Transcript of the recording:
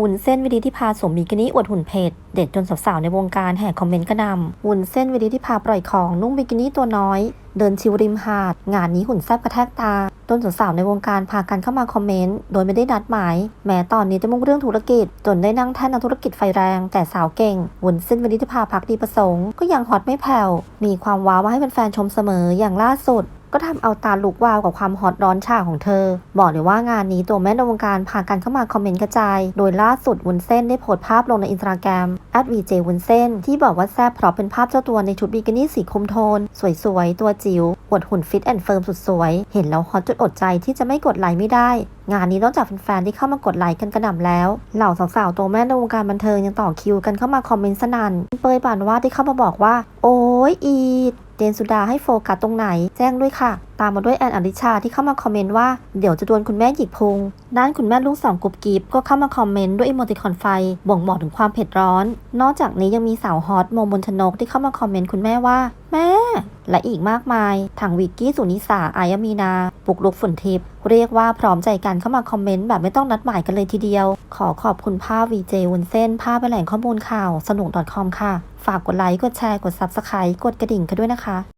วุ้นเส้นวิดีที่พาสวมบิกินี่อวดหุ่นเพจเด็ดจนสาวๆในวงการแห่คอมเมนต์กระนำวุ้นเส้นวิดีที่พาปล่อยของนุ่งบิกินี่ตัวน้อย เดินชิวริมหาด งานนี้หุ่นแซ่บกระแทกตาจนสาวๆในวงการพากันเข้ามาคอมเมนต์ โดยไม่ได้นัดหมาย แม้ตอนนี้จะมุ่งเรื่องธุรกิจ จนได้นั่งแท่นนักธุรกิจไฟแรง แต่สาวเก่งวุ้นเส้นวิดีที่พาพักดีประสงค์ ก็ยังฮอตไม่แผ่ว มีความว้าวมาให้แฟนๆชมเสมออย่างล่าสุด ก็ทำเอาตาลุกวาวกับความฮอตร้อนฉ่าของเธอ บอกเลยว่างานนี้ตัวแม่ในวงการพากันเข้ามาคอมเมนต์กระจาย โดยล่าสุดวุ้นเส้นได้โพสต์ภาพลงในอินสตาแกรม @vj วุ้นเส้น ที่บอกว่าแซ่บเพราะเป็นภาพเจ้าตัวในชุดบิกินี่สีคุมโทน สวยๆ ตัวจิ๋วอวดหุ่นฟิตแอนด์เฟิร์มสุดสวย เห็นแล้วฮอตจนอดใจที่จะไม่กดไลค์ไม่ได้ งานนี้นอกจากแฟนๆที่เข้ามากดไลค์กันกระหน่ำแล้ว เหล่าสาวๆตัวแม่ในวงการบันเทิงยังต่อคิวกันเข้ามาคอมเมนต์สนั่นเปยปานว่าที่เข้ามาบอกว่า โอ้ยอีด เจนสุดาให้โฟกัสตรงไหน แจ้งด้วยค่ะ ตามมาด้วยแอนอลิชาที่เข้ามาคอมเมนต์ว่าเดี๋ยวจะดวลคุณแม่หยิกพุงด้านคุณแม่ลูกสองกรุ๊ปกิบก็เข้ามาคอมเมนต์ด้วยอิโมติคอนไฟ บ่งบอกถึงความเผ็ดร้อน นอกจากนี้ยังมีสาวฮอตโมมนชนกที่เข้ามาคอมเมนต์คุณแม่ว่า แม่ และอีกมากมายทางวิกกี้สุนิสาอายมีนา ปุกลุกฝุนทิพย์เรียกว่าพร้อมใจกันเข้ามาคอมเมนต์แบบไม่ต้องนัดหมายกันเลยทีเดียว ขอขอบคุณภาพวีเจวุนเส้น ภาพเป็นแหล่งข้อมูลข่าวสนุก .com ค่ะ ฝากกดไลค์ กดแชร์ กด Subscribe กดกระดิ่งกันด้วยนะคะ